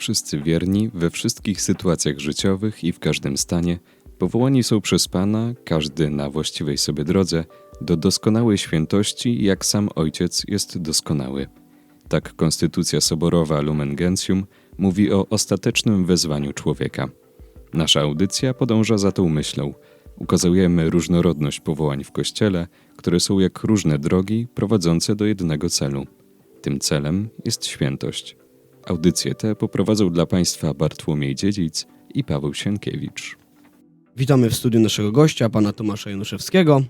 Wszyscy wierni we wszystkich sytuacjach życiowych i w każdym stanie powołani są przez Pana, każdy na właściwej sobie drodze, do doskonałej świętości, jak sam Ojciec jest doskonały. Tak Konstytucja Soborowa Lumen Gentium mówi o ostatecznym wezwaniu człowieka. Nasza audycja podąża za tą myślą. Ukazujemy różnorodność powołań w Kościele, które są jak różne drogi prowadzące do jednego celu. Tym celem jest świętość. Audycje te poprowadzą dla Państwa Bartłomiej Dziedzic i Paweł Sienkiewicz. Witamy w studiu naszego gościa, pana Tomasza Januszewskiego.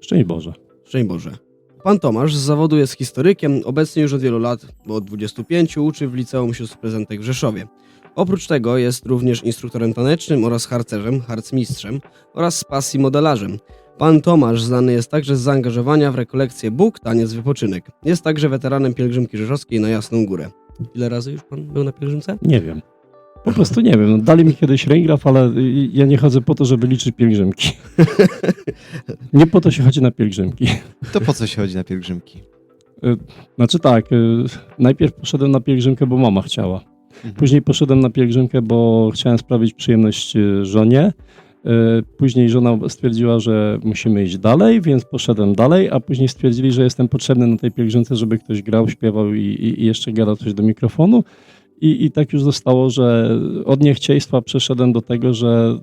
Szczęść Boże. Szczęść Boże. Pan Tomasz z zawodu jest historykiem, obecnie już od wielu lat, bo od 25, uczy w Liceum Sióstr Prezentek w Rzeszowie. Oprócz tego jest również instruktorem tanecznym oraz harcerzem, harcmistrzem oraz z pasji modelarzem. Pan Tomasz znany jest także z zaangażowania w rekolekcję Bóg, taniec, wypoczynek. Jest także weteranem pielgrzymki rzeszowskiej na Jasną Górę. Ile razy już pan był na pielgrzymce? Nie wiem. Po prostu nie wiem. Dali mi kiedyś rejgraf, ale y, ja nie chodzę po to, żeby liczyć pielgrzymki. Nie po to się chodzi na pielgrzymki. To po co się chodzi na pielgrzymki? Znaczy tak, y, najpierw poszedłem na pielgrzymkę, bo mama chciała. Mhm. Później poszedłem na pielgrzymkę, bo chciałem sprawić przyjemność y, żonie. Y, Później żona stwierdziła, że musimy iść dalej, więc poszedłem dalej, a później stwierdzili, że jestem potrzebny na tej pielgrzymce, żeby ktoś grał, śpiewał i, i, jeszcze gadał coś do mikrofonu. I, I tak już zostało, że od niechciejstwa przeszedłem do tego, że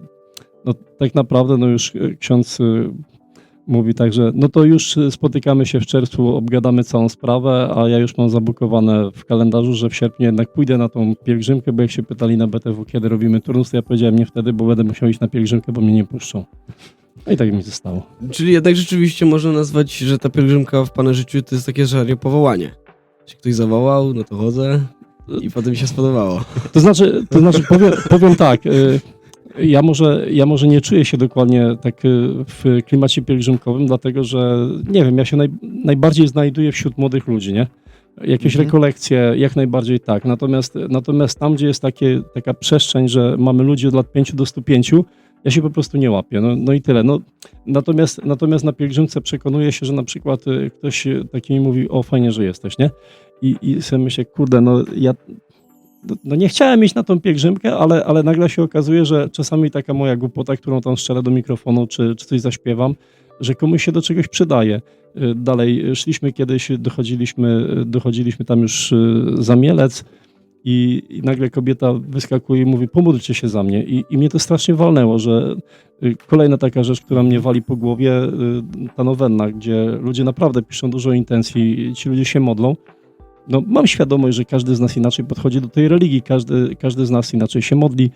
no, tak naprawdę no już y, ksiądz y, mówi tak, że no to już spotykamy się w czerwcu, obgadamy całą sprawę, a ja już mam zabukowane w kalendarzu, że w sierpniu jednak pójdę na tą pielgrzymkę, bo jak się pytali na BTW, kiedy robimy turnus, to ja powiedziałem nie wtedy, bo będę musiał iść na pielgrzymkę, bo mnie nie puszczą. No i tak mi zostało. Czyli jednak rzeczywiście można nazwać, że ta pielgrzymka w pana życiu to jest takie żarie powołanie. Jeśli ktoś zawołał, no to chodzę i potem mi się spodobało. To znaczy, to znaczy powiem, powiem tak, y, ja może, ja może nie czuję się dokładnie tak y, w klimacie pielgrzymkowym, dlatego że nie wiem, ja się naj, najbardziej znajduję wśród młodych ludzi, nie? Jakieś Mhm. rekolekcje, jak najbardziej tak. Natomiast, natomiast tam, gdzie jest takie, taka przestrzeń, że mamy ludzi od lat 5 do 105, ja się po prostu nie łapię. No, no i tyle. No, natomiast, natomiast na pielgrzymce przekonuję się, że na przykład y, ktoś y, taki mi mówi, o fajnie, że jesteś, nie? I, i sobie myślę, kurde, no ja no- no nie chciałem iść na tą pielgrzymkę, ale, ale nagle się okazuje, że czasami taka moja głupota, którą tam strzelę do mikrofonu, czy, czy coś zaśpiewam, że komuś się do czegoś przydaje. Y, Dalej y, szliśmy kiedyś, dochodziliśmy, y, dochodziliśmy tam już za Mielec i, i nagle kobieta wyskakuje i mówi, pomódlcie się za mnie. I, I mnie to strasznie walnęło, że kolejna taka rzecz, która mnie wali po głowie, ta nowenna, gdzie ludzie naprawdę piszą dużo intencji, ci ludzie się modlą, no, mam świadomość, że każdy z nas inaczej podchodzi do tej religii, każdy, każdy z nas inaczej się modli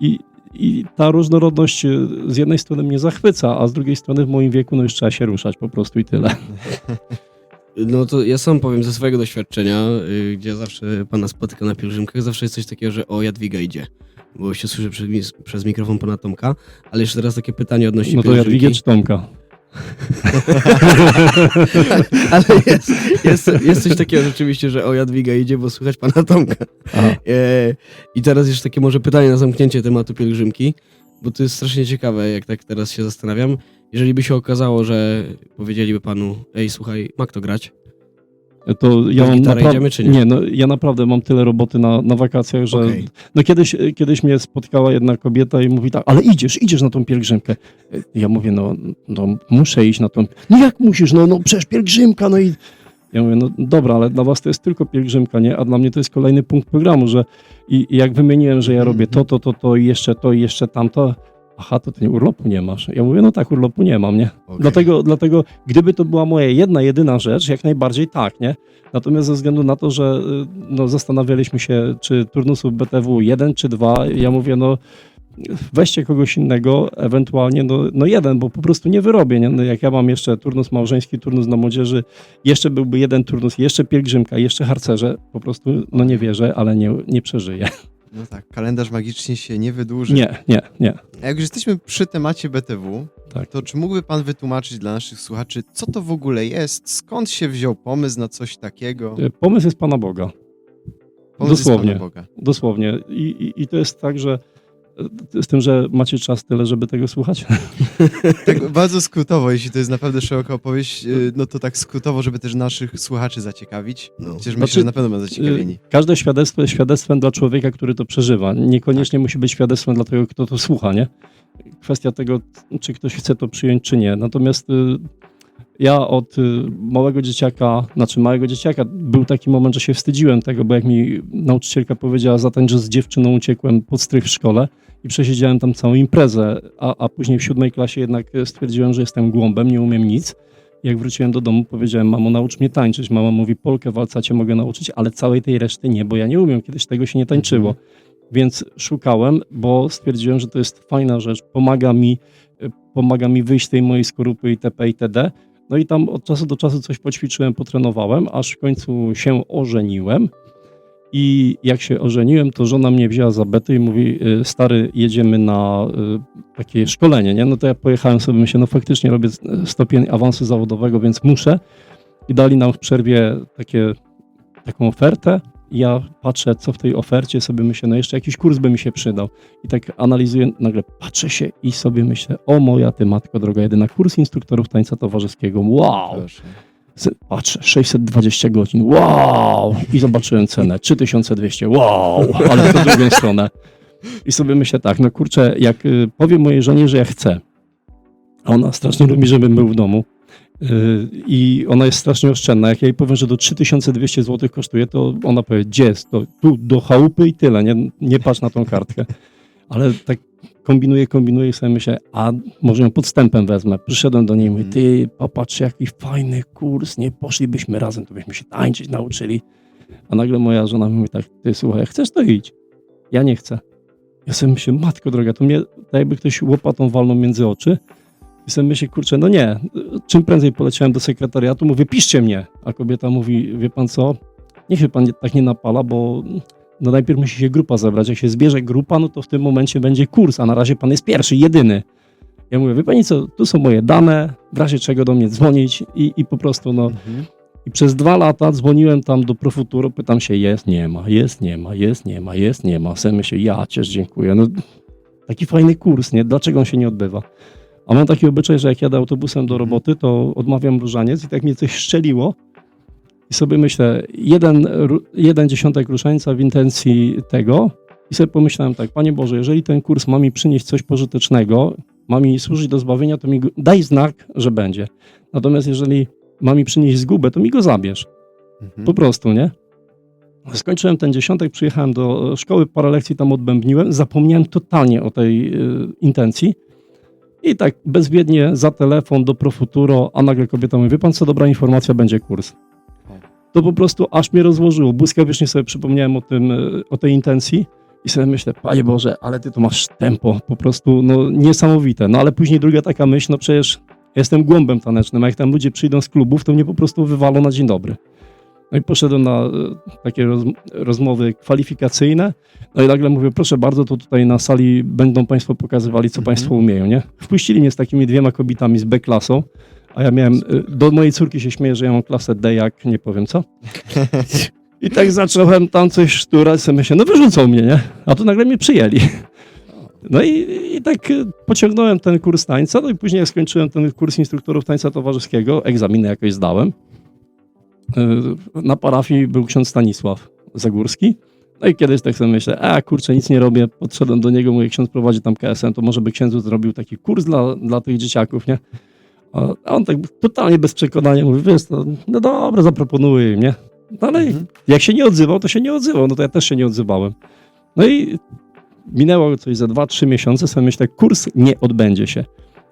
i, i ta różnorodność e, z jednej strony mnie zachwyca, a z drugiej strony w moim wieku no już trzeba się ruszać po prostu i tyle. No to ja sam powiem ze swojego doświadczenia, y, gdzie zawsze pana spotykam na pielgrzymkach, zawsze jest coś takiego, że o, Jadwiga idzie. Bo się słyszy przez, przez mikrofon pana Tomka. Ale jeszcze teraz takie pytanie odnośnie No to. Jadwigę czy Tomka? Ale jest, jest, jest coś takiego rzeczywiście, że o, Jadwiga idzie, bo słychać pana Tomka. E, I teraz jeszcze takie może pytanie na zamknięcie tematu pielgrzymki, bo to jest strasznie ciekawe, jak tak teraz się zastanawiam. Jeżeli by się okazało, że powiedzieliby panu, ej, słuchaj, ma kto grać? To ja mam naprawdę, czy nie? no ja naprawdę mam tyle roboty na, na wakacjach, że Okej. no kiedyś, kiedyś mnie spotkała jedna kobieta i mówi tak, ale idziesz, idziesz na tą pielgrzymkę. Ja mówię, no, no muszę iść na tą, no jak musisz, no, no przecież pielgrzymka, no i ja mówię, no dobra, ale dla was to jest tylko pielgrzymka, nie? A dla mnie to jest kolejny punkt programu, że i, i jak wymieniłem, że ja robię to, to, to, to i jeszcze to i jeszcze tamto, aha, to ty urlopu nie masz. Ja mówię, no tak, urlopu nie mam, nie? Okej. Dlatego, dlatego gdyby to była moja jedna, jedyna rzecz, jak najbardziej tak, nie? Natomiast ze względu na to, że y, no, zastanawialiśmy się, czy turnusów BTW jeden czy dwa, ja mówię, no weźcie kogoś innego, ewentualnie no, no jeden, bo po prostu nie wyrobię. Nie? No, jak ja mam jeszcze turnus małżeński, turnus na młodzieży, jeszcze byłby jeden turnus, jeszcze pielgrzymka, jeszcze harcerze, po prostu no nie wierzę, ale nie, nie przeżyję. No tak, kalendarz magicznie się nie wydłuży. Nie, nie, nie. A jak już jesteśmy przy temacie BTW, Tak. to czy mógłby pan wytłumaczyć dla naszych słuchaczy, co to w ogóle jest? Skąd się wziął pomysł na coś takiego? Y, Pomysł jest Pana Boga. Pomysł dosłownie. Pana Boga. Dosłownie. I, i, I to jest tak, że z tym, że macie czas tyle, żeby tego słuchać. Tak bardzo skrótowo, jeśli to jest naprawdę szeroka opowieść, y, no to tak skrótowo, żeby też naszych słuchaczy zaciekawić. No. Chociaż Znaczy, myślę, że na pewno będą zaciekawieni. Y, Każde świadectwo jest świadectwem dla człowieka, który to przeżywa. Niekoniecznie musi być świadectwem dla tego, kto to słucha, nie? Kwestia tego, czy ktoś chce to przyjąć, czy nie. Natomiast y, ja od małego dzieciaka, znaczy małego dzieciaka, był taki moment, że się wstydziłem tego, bo jak mi nauczycielka powiedziała za ten, że z dziewczyną uciekłem pod strych w szkole i przesiedziałem tam całą imprezę, a, a później w siódmej klasie jednak stwierdziłem, że jestem głąbem, nie umiem nic. Jak wróciłem do domu, powiedziałem, mamo, naucz mnie tańczyć. Mama mówi, Polkę walca cię mogę nauczyć, ale całej tej reszty nie, bo ja nie umiem. Kiedyś tego się nie tańczyło. Więc szukałem, bo stwierdziłem, że to jest fajna rzecz. Pomaga mi, y, pomaga mi wyjść z tej mojej skorupy itp. itd. No i tam od czasu do czasu coś poćwiczyłem, potrenowałem, aż w końcu się ożeniłem. I jak się ożeniłem, to żona mnie wzięła za betę i mówi, y, stary, jedziemy na y, takie szkolenie, nie? No to ja pojechałem sobie, myślę, no faktycznie robię stopień awansu zawodowego, więc muszę. I dali nam w przerwie takie, taką ofertę. I ja patrzę, co w tej ofercie, sobie myślę, no jeszcze jakiś kurs by mi się przydał. I tak analizuję, nagle patrzę się i sobie myślę, o moja ty matko droga jedyna, kurs instruktorów tańca towarzyskiego, wow! Proszę. Patrzę, 620 godzin, wow! I zobaczyłem cenę, 3200, wow! Ale w drugą stronę. I sobie myślę tak, no kurczę, jak y, powiem mojej żonie, że ja chcę, a ona strasznie lubi, żebym był w domu y, i ona jest strasznie oszczędna, jak ja jej powiem, że do 3200 zł kosztuje, to ona powie, gdzie jest to? Tu do chałupy i tyle, nie, nie patrz na tą kartkę. Ale tak kombinuję, kombinuję i sobie myślę, a może ją podstępem wezmę. Przyszedłem do niej i mówię, ty popatrz jaki fajny kurs, nie poszlibyśmy razem, to byśmy się tańczyć nauczyli. A nagle moja żona mówi tak, ty słuchaj, chcesz to idź. Ja nie chcę. Ja sobie myślę, matko droga, to mnie tak jakby ktoś łopatą walnął między oczy. I sobie myślę, kurczę, no nie. Czym prędzej poleciałem do sekretariatu, mówię, piszcie mnie. A kobieta mówi, wie pan co, niech się pan nie, tak nie napala, bo no najpierw musi się grupa zebrać. Jak się zbierze grupa, no to w tym momencie będzie kurs, a na razie pan jest pierwszy, jedyny. Ja mówię, wie pani co, tu są moje dane, w razie czego do mnie dzwonić i, i po prostu no. Mhm. I przez dwa lata dzwoniłem tam do Profuturo, pytam się, jest, nie ma, jest, nie ma, jest, nie ma, jest, nie ma. Sobie myślę, ja cież dziękuję. No, taki fajny kurs, nie? Dlaczego on się nie odbywa? A mam taki obyczaj, że jak jadę autobusem do roboty, to odmawiam różaniec i tak mnie coś szczeliło. I sobie myślę, jeden, jeden dziesiątek różańca w intencji tego. I sobie pomyślałem tak, Panie Boże, jeżeli ten kurs ma mi przynieść coś pożytecznego, ma mi służyć do zbawienia, to mi daj znak, że będzie. Natomiast jeżeli ma mi przynieść zgubę, to mi go zabierz. Mhm. Po prostu, nie? Skończyłem ten dziesiątek, przyjechałem do szkoły, parę lekcji tam odbębniłem, zapomniałem totalnie o tej y, intencji. I tak bezwiednie za telefon do Profuturo, a nagle kobieta mówi, wie pan co, dobra informacja, będzie kurs. To po prostu aż mnie rozłożyło. Błyskawicznie sobie przypomniałem o, tym, y, o tej intencji i sobie myślę, panie Boże, ale ty to masz tempo, po prostu no, niesamowite. No ale później druga taka myśl, no przecież jestem głąbem tanecznym, a jak tam ludzie przyjdą z klubów, to mnie po prostu wywalą na dzień dobry. No i poszedłem na e, takie roz, rozmowy kwalifikacyjne. No i nagle mówię, proszę bardzo, to tutaj na sali będą Państwo pokazywali, co Mhm. Państwo umieją, nie? Wpuścili mnie z takimi dwiema kobietami z B-klasą, a ja miałem, e, do mojej córki się śmieję, że ja mam klasę D jak nie powiem co. I tak zacząłem tam coś szturać, sobie myślę, no wyrzucą mnie, nie? A tu nagle mnie przyjęli. No i, i tak e, pociągnąłem ten kurs tańca, no i później jak skończyłem ten kurs instruktorów tańca towarzyskiego, egzaminy jakoś zdałem, Y, na parafii był ksiądz Stanisław Zagórski. No i kiedyś tak sobie myślę, a kurczę, nic nie robię. Podszedłem do niego, mówię, ksiądz prowadzi tam KSM, to może by księdzu zrobił taki kurs dla, dla tych dzieciaków, nie? A on tak totalnie bez przekonania mówi, wiesz, to, no dobra, zaproponuję im, nie? No ale Mhm. jak się nie odzywał, to się nie odzywał, no to ja też się nie odzywałem. No i minęło coś za dwa, trzy miesiące, sobie myślę, kurs nie odbędzie się.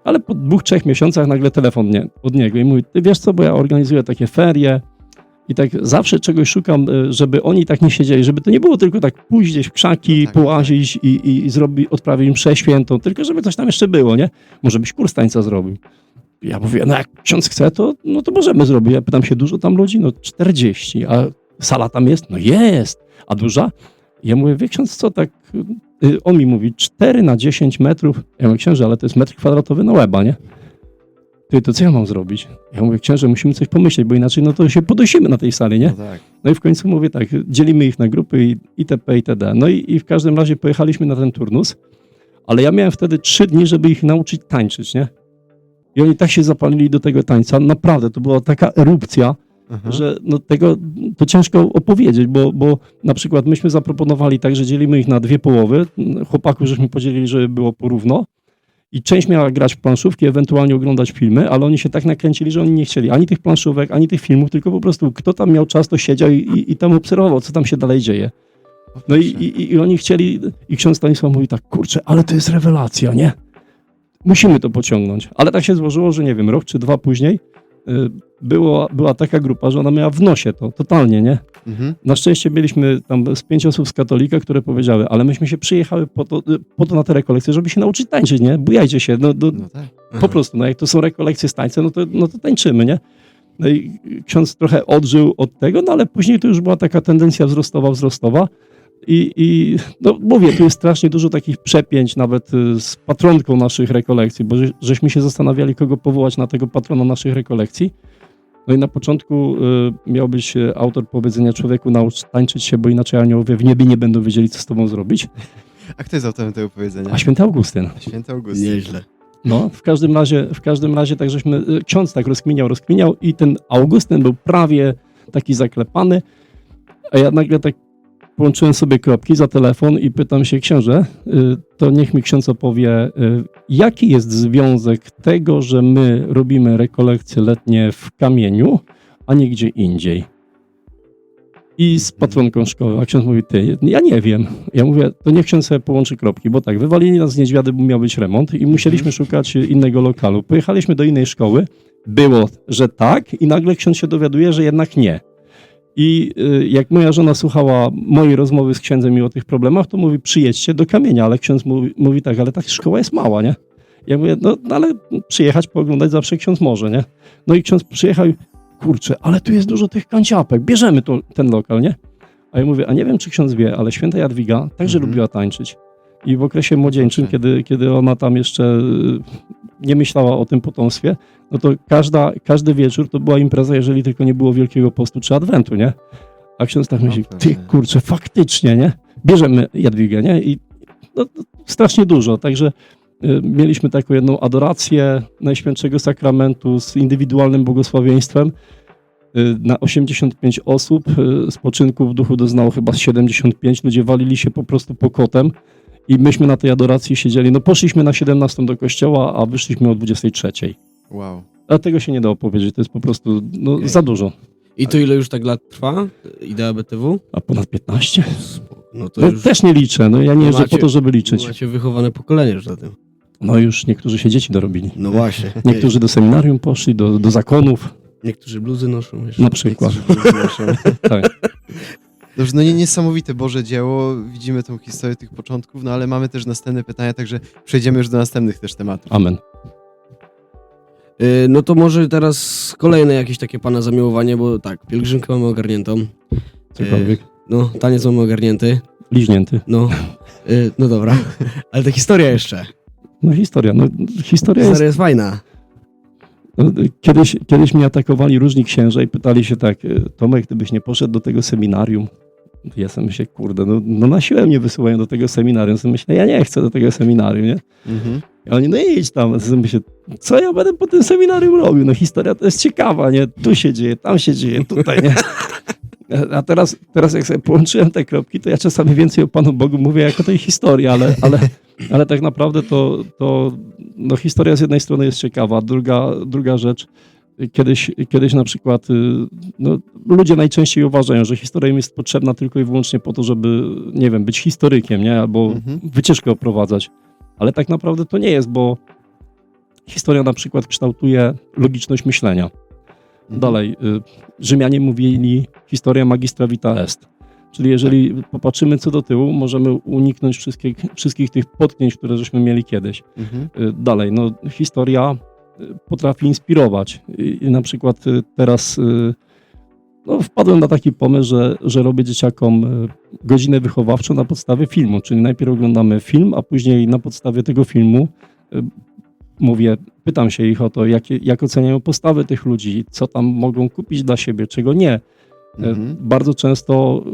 Ale po dwóch, trzech miesiącach nagle telefon nie, od niego i mówi, ty wiesz co, bo ja organizuję takie ferie i tak zawsze czegoś szukam, y, żeby oni tak nie siedzieli, żeby to nie było tylko tak pójść gdzieś w krzaki, No tak, połazić i, i, i zrobi, odprawić im mszę świętą, tylko żeby coś tam jeszcze było, nie? Może byś kurs tańca zrobił. Ja mówię, no jak ksiądz chce, to, no to możemy zrobić. Ja pytam się, dużo tam ludzi? No 40. A sala tam jest? No jest. A duża? Ja mówię, wie ksiądz co, tak... y, On mi mówi, 4 na 10 metrów. Ja mówię, księże, ale to jest metr kwadratowy na łeba, nie? Ty, to co ja mam zrobić? Ja mówię, księże, musimy coś pomyśleć, bo inaczej no to się podosimy na tej sali, nie? No tak. No i w końcu mówię tak, dzielimy ich na grupy i itp. itd. No i, i w każdym razie pojechaliśmy na ten turnus. Ale ja miałem wtedy trzy dni, żeby ich nauczyć tańczyć, nie? I oni tak się zapalili do tego tańca, naprawdę, to była taka erupcja, Aha. że no tego to ciężko opowiedzieć, bo, bo na przykład myśmy zaproponowali tak, że dzielimy ich na dwie połowy. Chłopaków żeśmy podzielili, żeby było porówno. I część miała grać w planszówki, ewentualnie oglądać filmy, ale oni się tak nakręcili, że oni nie chcieli ani tych planszówek, ani tych filmów, tylko po prostu kto tam miał czas, to siedział i, i, i tam obserwował, co tam się dalej dzieje. No i, i, i oni chcieli, i ksiądz Stanisław mówi tak, kurczę, ale to jest rewelacja, nie? Musimy to pociągnąć. Ale tak się złożyło, że nie wiem, rok czy dwa później y, było, była taka grupa, że ona miała w nosie to, totalnie, nie? Mhm. Na szczęście mieliśmy tam z pięć osób z katolika, które powiedziały, ale myśmy się przyjechały po to, po to na te rekolekcje, żeby się nauczyć tańczyć, nie? Bujajcie się, no, no, No tak. po prostu, no jak to są rekolekcje z tańcem, no to, no to tańczymy, nie? No i ksiądz trochę odżył od tego, no ale później to już była taka tendencja wzrostowa, wzrostowa. I, I no mówię, tu jest strasznie dużo takich przepięć, nawet y, z patronką naszych rekolekcji, bo że, żeśmy się zastanawiali, kogo powołać na tego patrona naszych rekolekcji. No i na początku y, miał być y, autor powiedzenia człowieku naucz tańczyć się, bo inaczej aniołowie w niebie nie będą wiedzieli, co z tobą zrobić. A kto jest autorem tego powiedzenia? A święty Augustyn. Święty Augustyn. Nieźle. No, w każdym razie, w każdym razie tak żeśmy, y, ksiądz tak rozkminiał, rozkminiał i ten Augustyn był prawie taki zaklepany, a ja nagle tak połączyłem sobie kropki za telefon i pytam się księże, y, to niech mi ksiądz opowie, y, jaki jest związek tego, że my robimy rekolekcje letnie w kamieniu, a nie gdzie indziej. I z patronką szkoły, a ksiądz mówi, ty, ja nie wiem. Ja mówię, to niech ksiądz sobie połączy kropki, bo tak, wywalili nas z Niedźwiady, bo miał być remont i musieliśmy szukać innego lokalu. Pojechaliśmy do innej szkoły, było, że tak i nagle ksiądz się dowiaduje, że jednak nie. I y, jak moja żona słuchała mojej rozmowy z księdzem i o tych problemach, to mówi, przyjedźcie do kamienia, ale ksiądz mówi, mówi tak, ale ta szkoła jest mała, nie? Ja mówię, no, no ale przyjechać, pooglądać zawsze ksiądz może, nie? No i ksiądz przyjechał kurczę, ale tu jest dużo tych kanciapek, bierzemy to, ten lokal, nie? A ja mówię, a nie wiem, czy ksiądz wie, ale święta Jadwiga także Mhm. lubiła tańczyć. I w okresie młodzieńczym, kiedy, kiedy ona tam jeszcze y, nie myślała o tym potomstwie, no to każda, każdy wieczór to była impreza, jeżeli tylko nie było Wielkiego Postu czy Adwentu, nie? A ksiądz tak No myśli, ty kurczę, faktycznie, nie? Bierzemy Jadwigę, nie? I no, to strasznie dużo, także y, mieliśmy taką jedną adorację Najświętszego Sakramentu z indywidualnym błogosławieństwem. Y, Na 85 osób spoczynku w duchu doznało chyba z 75. Ludzie walili się po prostu pokotem i myśmy na tej adoracji siedzieli. No poszliśmy na 17 do kościoła, a wyszliśmy o 23. Wow. A tego się nie da opowiedzieć, to jest po prostu no, Okej. za dużo. I to ile już tak lat trwa? Idea BTW? A ponad 15? No to No, już też nie liczę, no ja nie jeżdżę po to, żeby liczyć. macie wychowane pokolenie już na tym. No już niektórzy się dzieci dorobili. No właśnie. Niektórzy do seminarium poszli, do, do zakonów, Niektórzy bluzy noszą jeszcze. na przykład. Niektórzy bluzy noszą. Tak. Dobrze, no nie, niesamowite Boże dzieło, widzimy tą historię tych początków, no ale mamy też następne pytania, także przejdziemy już do następnych też tematów. Amen. Y, No to może teraz kolejne jakieś takie pana zamiłowanie, bo tak, pielgrzymkę mamy ogarniętą. Cokolwiek. No, taniec mamy ogarnięty. Liźnięty. No, y, no dobra. Ale ta historia jeszcze. No historia, no historia jest... Historia jest fajna. no, Kiedyś, kiedyś mnie atakowali różni księża i pytali się tak, Tomek, gdybyś nie poszedł do tego seminarium, ja sobie myślę, kurde, no, no na siłę mnie wysyłają do tego seminarium. Sobie myślę, ja nie chcę do tego seminarium, nie? Mhm. I oni, no idź tam. Sobie myślę, co ja będę po tym seminarium robił? No historia to jest ciekawa, nie? Tu się dzieje, tam się dzieje, tutaj, nie? A teraz, teraz jak sobie połączyłem te kropki, to ja czasami więcej o Panu Bogu mówię jako tej historii, ale, ale, ale tak naprawdę to, to no historia z jednej strony jest ciekawa, druga, druga rzecz, kiedyś, kiedyś na przykład y, no, ludzie najczęściej uważają, że historia im jest potrzebna tylko i wyłącznie po to, żeby, nie wiem, być historykiem, nie? Albo Mhm. wycieczkę oprowadzać. Ale tak naprawdę to nie jest, bo historia na przykład kształtuje logiczność myślenia. Mhm. Dalej, y, Rzymianie mówili historia magistra vita est. Czyli jeżeli popatrzymy co do tyłu, możemy uniknąć wszystkich, wszystkich tych potknięć, które żeśmy mieli kiedyś. Mhm. Y, Dalej, no historia potrafi inspirować. I, na przykład y, teraz y, no, wpadłem na taki pomysł, że, że robię dzieciakom y, godzinę wychowawczą na podstawie filmu, czyli najpierw oglądamy film, a później na podstawie tego filmu mówię, pytam się ich o to, jakie, jak oceniają postawy tych ludzi, co tam mogą kupić dla siebie, czego nie. Mhm. Bardzo często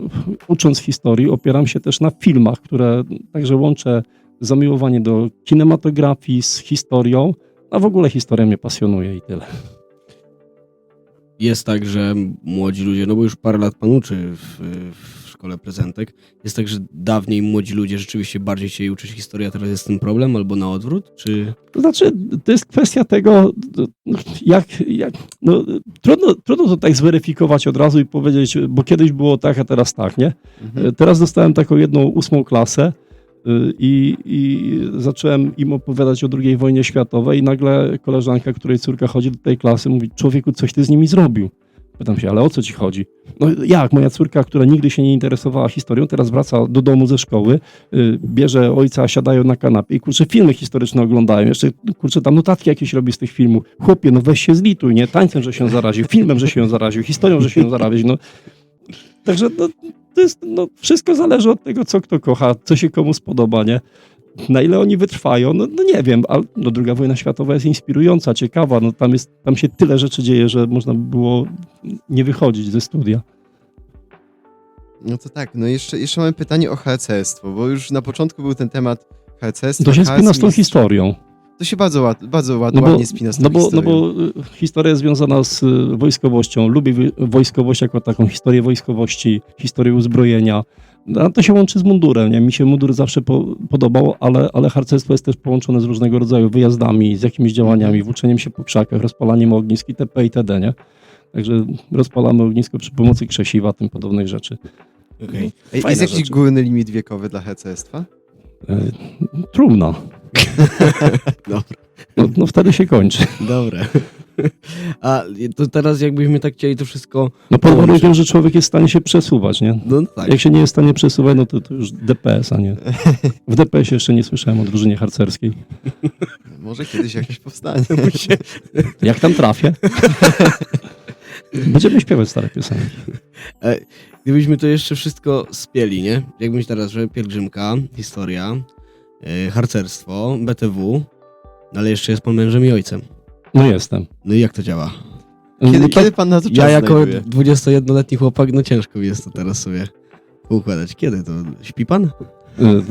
ucząc historii opieram się też na filmach, które także łączę zamiłowanie do kinematografii z historią, a w ogóle historia mnie pasjonuje i tyle. Jest tak, że młodzi ludzie, no bo już parę lat pan uczy w, w szkole prezentek, jest tak, że dawniej młodzi ludzie rzeczywiście bardziej chcieli uczyć historii, a teraz jest ten problem, albo na odwrót, czy... To znaczy, to jest kwestia tego, jak, jak no, trudno, trudno to tak zweryfikować od razu i powiedzieć, bo kiedyś było tak, a teraz tak, nie? Mhm. Teraz dostałem taką jedną ósmą klasę i, i zacząłem im opowiadać o II wojnie światowej i nagle koleżanka, której córka chodzi do tej klasy, mówi, człowieku, coś ty z nimi zrobił. Pytam się, ale o co ci chodzi? No jak, moja córka, która nigdy się nie interesowała historią, teraz wraca do domu ze szkoły, y, bierze ojca, siadają na kanapie i kurczę, filmy historyczne oglądają, jeszcze kurczę, tam notatki jakieś robi z tych filmów. Chłopie, no weź się zlituj, nie? Tańcem, że się zaraził, filmem, że się zaraził, historią, że się zaraził, no. Także no, to jest, no, wszystko zależy od tego, co kto kocha, co się komu spodoba, nie? Na ile oni wytrwają, no, no nie wiem, ale no, druga wojna światowa jest inspirująca, ciekawa, no, tam, jest, tam się tyle rzeczy dzieje, że można by było nie wychodzić ze studia. No to tak, no jeszcze, jeszcze mamy pytanie o HCS-stwo, bo już na początku był ten temat HCS-stwa. To się spina z tą historią. To się bardzo, ład, bardzo ład, No bo, ładnie spina z tą no, bo, no historią. bo y, historia jest związana z y, wojskowością. Lubię wojskowość jako taką historię wojskowości, historię uzbrojenia. No, to się łączy z mundurem. Nie? Mi się mundur zawsze po, podobał, ale, ale harcerstwo jest też połączone z różnego rodzaju wyjazdami, z jakimiś działaniami, włóczeniem się po krzakach, rozpalaniem ognisk itp. itd. Nie? Także rozpalamy ognisko przy pomocy krzesiwa, tym podobnych rzeczy. Okej. Ej, jest jakiś górny limit wiekowy dla HCS-twa? Y, Trumna. Dobra. No, no wtedy się kończy. Dobre. A to teraz jakbyśmy tak chcieli to wszystko... No pod warunkiem, że człowiek jest w stanie się przesuwać, nie? No tak. Jak się nie jest w stanie przesuwać, no to, to już DPS, a nie. W DPS-ie jeszcze nie słyszałem o drużynie harcerskiej. Może kiedyś jakiś powstanie. Jak tam trafię? Będziemy śpiewać stare piosenki. Gdybyśmy to jeszcze wszystko spieli, nie? Jakbyś teraz, że pielgrzymka, historia, harcerstwo, BTW, no ale jeszcze jest pan mężem i ojcem. No jestem. No i jak to działa? Kiedy, no, kiedy pan na to czas Ja jako znajduje? 21-letni chłopak, no ciężko mi jest to teraz sobie układać. Kiedy to? Śpi pan?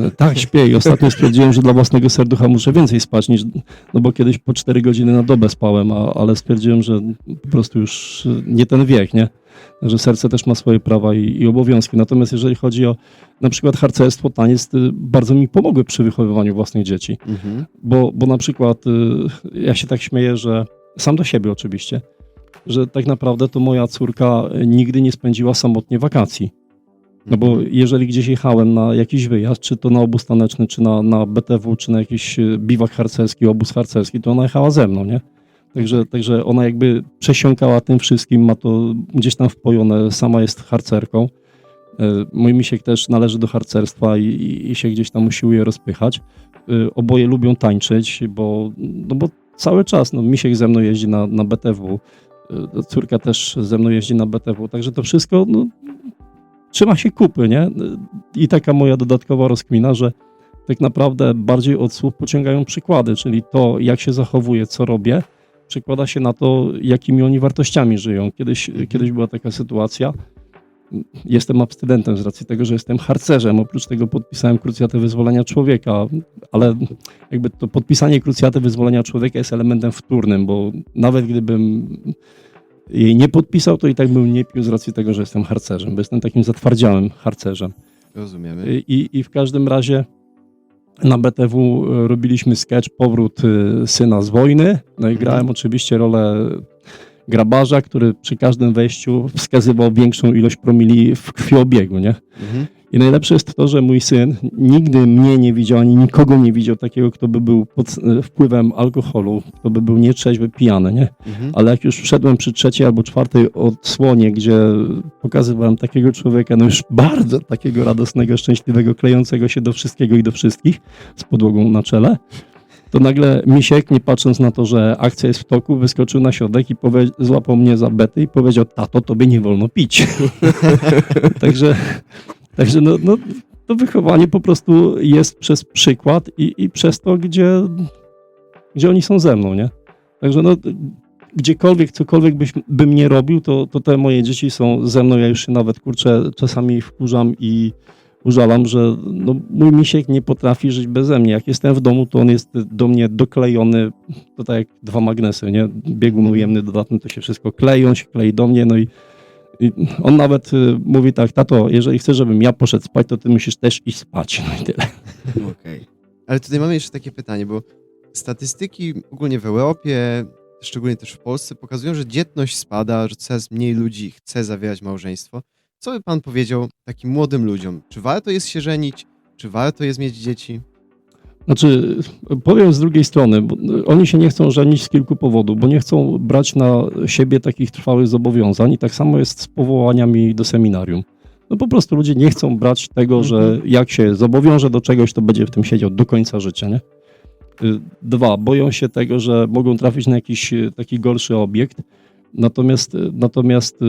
Y, Tak, śpię i ostatnio stwierdziłem, że dla własnego serducha muszę więcej spać niż, no bo kiedyś po 4 godziny na dobę spałem, a, ale stwierdziłem, że po prostu już y, nie ten wiek, nie? Że serce też ma swoje prawa i, i obowiązki. Natomiast jeżeli chodzi o na przykład harcerstwo, taniec, y, bardzo mi pomogły przy wychowywaniu własnych dzieci. Mhm. Bo, bo na przykład ja się tak śmieję, że sam do siebie oczywiście, że tak naprawdę to moja córka nigdy nie spędziła samotnie wakacji. No bo jeżeli gdzieś jechałem na jakiś wyjazd, czy to na obóz taneczny, czy na, na BTW, czy na jakiś y, biwak harcerski, obóz harcerski, to ona jechała ze mną, nie? Także, także ona jakby przesiąkała tym wszystkim, ma to gdzieś tam wpojone, sama jest harcerką. Y, Mój misiek też należy do harcerstwa i, i, i się gdzieś tam usiłuje rozpychać. Y, Oboje lubią tańczyć, bo, no bo cały czas, no misiek ze mną jeździ na, na BTW, córka też ze mną jeździ na BTW, także to wszystko, no, trzyma się kupy, nie? I taka moja dodatkowa rozkmina, że tak naprawdę bardziej od słów pociągają przykłady, czyli to, jak się zachowuję, co robię, przekłada się na to, jakimi oni wartościami żyją. Kiedyś, kiedyś była taka sytuacja, jestem abstynentem z racji tego, że jestem harcerzem, oprócz tego podpisałem krucjatę wyzwolenia człowieka, ale jakby to podpisanie krucjaty wyzwolenia człowieka jest elementem wtórnym, bo nawet gdybym jej nie podpisał, to i tak bym nie pił z racji tego, że jestem harcerzem, bo jestem takim zatwardziałym harcerzem. Rozumiemy. I, I w każdym razie na BTW robiliśmy sketch Powrót y, syna z wojny. No i grałem oczywiście rolę grabarza, który przy każdym wejściu wskazywał większą ilość promili w krwiobiegu, nie? Mhm. I najlepsze jest to, że mój syn nigdy mnie nie widział, ani nikogo nie widział takiego, kto by był pod y, wpływem alkoholu, kto by był nietrzeźwy, pijany, nie? Mhm. Ale jak już wszedłem przy trzeciej albo czwartej odsłonie, gdzie pokazywałem takiego człowieka, no już bardzo takiego radosnego, szczęśliwego, klejącego się do wszystkiego i do wszystkich z podłogą na czele, to nagle Misiek, nie patrząc na to, że akcja jest w toku, wyskoczył na środek i złapał mnie za bety i powiedział, tato, tobie nie wolno pić. także także no, no, to wychowanie po prostu jest przez przykład i, i przez to, gdzie, gdzie oni są ze mną, nie? Także no, gdziekolwiek, cokolwiek byś, bym nie robił, to, to te moje dzieci są ze mną. Ja już się nawet, kurczę, czasami wkurzam i użalam, że no, mój misiek nie potrafi żyć beze mnie. Jak jestem w domu, to on jest do mnie doklejony, to tak jak dwa magnesy, nie? Biegun ujemny, dodatny, to się wszystko klei, się klei do mnie, no i, i on nawet y, mówi tak, tato, jeżeli chcesz, żebym ja poszedł spać, to ty musisz też iść spać, no i tyle. Okej. Ale tutaj mamy jeszcze takie pytanie, bo statystyki ogólnie w Europie, szczególnie też w Polsce, pokazują, że dzietność spada, że coraz mniej ludzi chce zawierać małżeństwo. Co by pan powiedział takim młodym ludziom? Czy warto jest się żenić? Czy warto jest mieć dzieci? Znaczy, powiem z drugiej strony, bo oni się nie chcą żenić z kilku powodów, bo nie chcą brać na siebie takich trwałych zobowiązań i tak samo jest z powołaniami do seminarium. No po prostu ludzie nie chcą brać tego, że jak się zobowiąże do czegoś, to będzie w tym siedział do końca życia, nie? Y, Dwa, boją się tego, że mogą trafić na jakiś y, taki gorszy obiekt. Natomiast, y, natomiast y,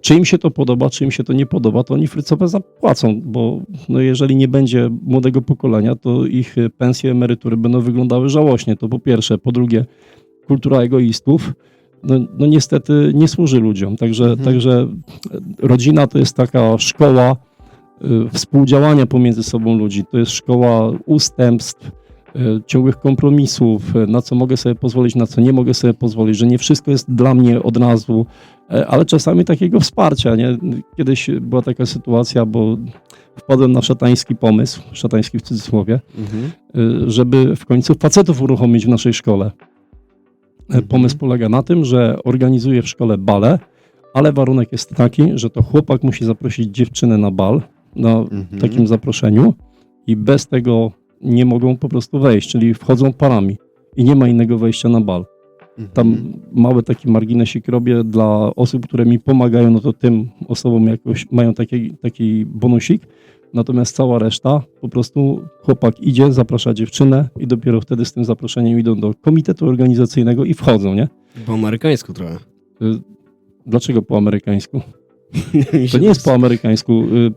czy im się to podoba, czy im się to nie podoba, to oni frycowe zapłacą, bo no jeżeli nie będzie młodego pokolenia, to ich y, pensje, emerytury będą wyglądały żałośnie. To po pierwsze. Po drugie, kultura egoistów no, no niestety nie służy ludziom. Także, Mhm. także rodzina to jest taka szkoła współdziałania pomiędzy sobą ludzi. To jest szkoła ustępstw, ciągłych kompromisów, y, na co mogę sobie pozwolić, na co nie mogę sobie pozwolić, że nie wszystko jest dla mnie od razu, e, ale czasami takiego wsparcia. Nie? Kiedyś była taka sytuacja, bo wpadłem na szatański pomysł, szatański w cudzysłowie, Mhm. żeby w końcu facetów uruchomić w naszej szkole. E, Mhm. Pomysł polega na tym, że organizuje w szkole bale, ale warunek jest taki, że to chłopak musi zaprosić dziewczynę na bal, na Mhm. takim zaproszeniu i bez tego nie mogą po prostu wejść, czyli wchodzą parami i nie ma innego wejścia na bal. Mhm. Tam mały taki marginesik robię dla osób, które mi pomagają, no to tym osobom jakoś mają taki, taki bonusik. Natomiast cała reszta, po prostu chłopak idzie, zaprasza dziewczynę i dopiero wtedy z tym zaproszeniem idą do komitetu organizacyjnego i wchodzą, nie? Po amerykańsku trochę. Y, Dlaczego po amerykańsku? To nie jest po amerykańsku. Y,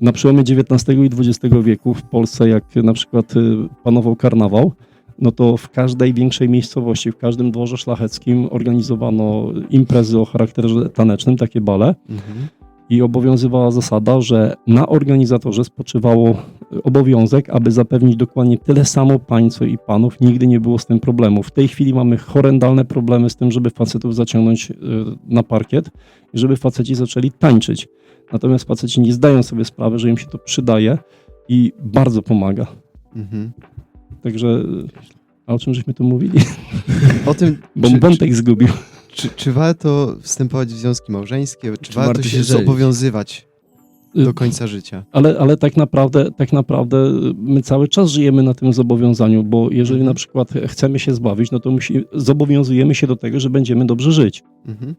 Na przełomie XIX i XX wieku w Polsce, jak na przykład y, panował karnawał, no to w każdej większej miejscowości, w każdym dworze szlacheckim organizowano imprezy o charakterze tanecznym, takie bale Mhm. I obowiązywała zasada, że na organizatorze spoczywało y, obowiązek, aby zapewnić dokładnie tyle samo pań, co i panów. Nigdy nie było z tym problemu. W tej chwili mamy horrendalne problemy z tym, żeby facetów zaciągnąć y, na parkiet i żeby faceci zaczęli tańczyć. Natomiast faceci nie zdają sobie sprawy, że im się to przydaje i bardzo pomaga. Mhm. Także y, a o czym żeśmy tu mówili? O tym, Bo czy, wątek zgubił. Czy, czy warto wstępować w związki małżeńskie, czy, Czy warto, warto się, zobowiązywać Y, do końca życia? Ale, ale tak, naprawdę, tak naprawdę my cały czas żyjemy na tym zobowiązaniu, bo jeżeli Mhm. na przykład chcemy się zbawić, no to musi, zobowiązujemy się do tego, że będziemy dobrze żyć. Mhm.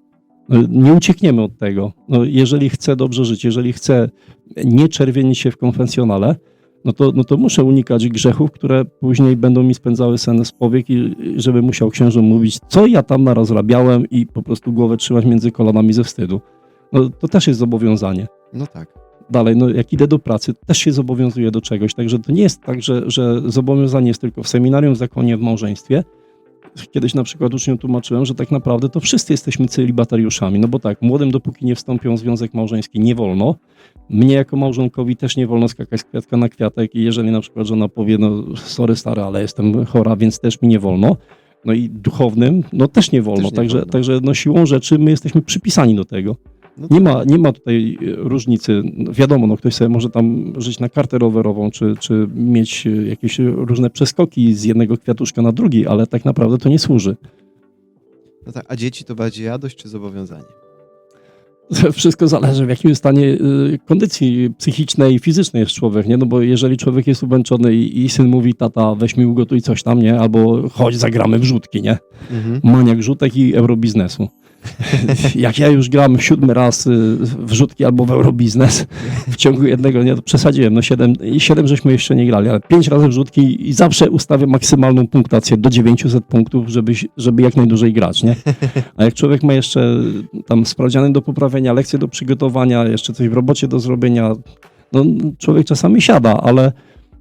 No, Nie uciekniemy od tego. No, jeżeli chcę dobrze żyć, jeżeli chcę nie czerwienić się w konfesjonale, no to, no to muszę unikać grzechów, które później będą mi spędzały sen z powiek i żeby musiał księżom mówić, co ja tam narazrabiałem i po prostu głowę trzymać między kolanami ze wstydu. No, to też jest zobowiązanie No tak. dalej, no jak idę do pracy, też się zobowiązuję do czegoś. Także to nie jest tak, że, że zobowiązanie jest tylko w seminarium, w zakonie, w małżeństwie. Kiedyś na przykład uczniom tłumaczyłem, że tak naprawdę to wszyscy jesteśmy celibatariuszami. No bo tak, młodym dopóki nie wstąpią w związek małżeński nie wolno. Mnie jako małżonkowi też nie wolno skakać z kwiatka na kwiatek i jeżeli na przykład żona powie, no sorry stary, ale jestem chora, więc też mi nie wolno. No i duchownym, no też nie wolno. Też nie także, wolno. także no siłą rzeczy my jesteśmy przypisani do tego. No Nie ma, nie ma tutaj e, różnicy. No Wiadomo, no ktoś sobie może tam żyć na kartę rowerową, czy, czy mieć e, jakieś różne przeskoki z jednego kwiatuszka na drugi, ale tak naprawdę to nie służy. No tak. A dzieci to bardziej radość czy zobowiązanie? Wszystko zależy, w jakim stanie y, kondycji psychicznej i fizycznej jest człowiek, nie? No bo jeżeli człowiek jest umęczony i, i syn mówi, tata, weź mi ugotuj coś tam, nie? Albo chodź, zagramy w rzutki, nie? Mhm. Maniak rzutek i eurobiznesu. Jak ja już gram siódmy raz y, w rzutki albo w eurobiznes w ciągu jednego dnia, to przesadziłem. No siedem, siedem żeśmy jeszcze nie grali, ale pięć razy w rzutki i zawsze ustawię maksymalną punktację do 900 punktów, żeby, żeby jak najdłużej grać, nie? A jak człowiek ma jeszcze tam sprawdziany do poprawienia, lekcje do przygotowania, jeszcze coś w robocie do zrobienia, no człowiek czasami siada, ale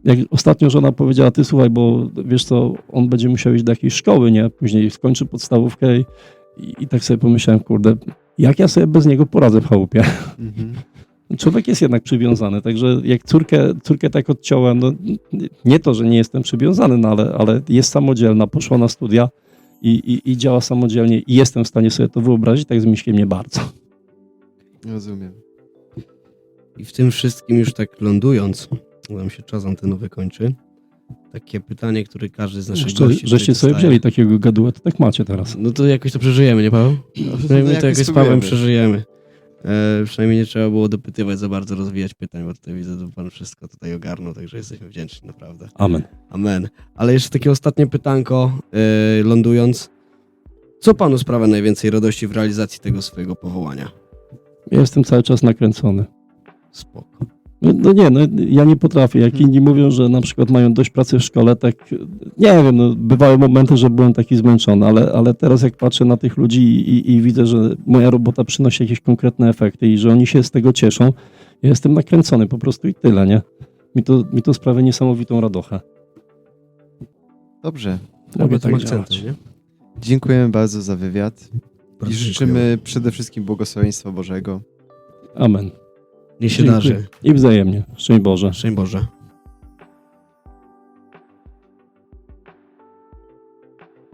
jak ostatnio żona powiedziała, ty słuchaj, bo wiesz co, on będzie musiał iść do jakiejś szkoły, nie? Później skończy podstawówkę i, i tak sobie pomyślałem, kurde, jak ja sobie bez niego poradzę w chałupie? Mhm. Człowiek jest jednak przywiązany, także jak córkę, córkę tak odciąłem, no nie to, że nie jestem przywiązany, no ale, ale jest samodzielna, poszła na studia i, i, i działa samodzielnie i jestem w stanie sobie to wyobrazić, tak z Miśkiem nie bardzo. Rozumiem. I w tym wszystkim już tak lądując, bo nam się czas antenowy kończy, takie pytanie, które każdy z naszych Jeszcze, gości żeście sobie wzięli takiego gaduła, to tak macie teraz. No to jakoś to przeżyjemy, nie Paweł? Przynajmniej No, to jakoś jakoś z Pawłem przeżyjemy. E, przynajmniej nie trzeba było dopytywać za bardzo, rozwijać pytań, bo tutaj widzę, że pan wszystko tutaj ogarnął, także jesteśmy wdzięczni, naprawdę. Amen. Amen. Ale jeszcze takie ostatnie pytanko, e, lądując. Co panu sprawia najwięcej radości w realizacji tego swojego powołania? Jestem cały czas nakręcony. Spoko. No, no nie, no ja nie potrafię. Jak inni mówią, że na przykład mają dość pracy w szkole, tak nie wiem, no, bywały momenty, że byłem taki zmęczony, ale, ale teraz jak patrzę na tych ludzi i, i, i widzę, że moja robota przynosi jakieś konkretne efekty i że oni się z tego cieszą, ja jestem nakręcony po prostu i tyle, nie? Mi to, mi to sprawia niesamowitą radochę. Dobrze. Mogę tym tak akcentem, nie? Dziękujemy bardzo za wywiad i Bardzo życzymy przede wszystkim błogosławieństwa Bożego. Amen. Niech się Dziękuję. darzy. I wzajemnie. Szczęść Boże. Szczęść Boże.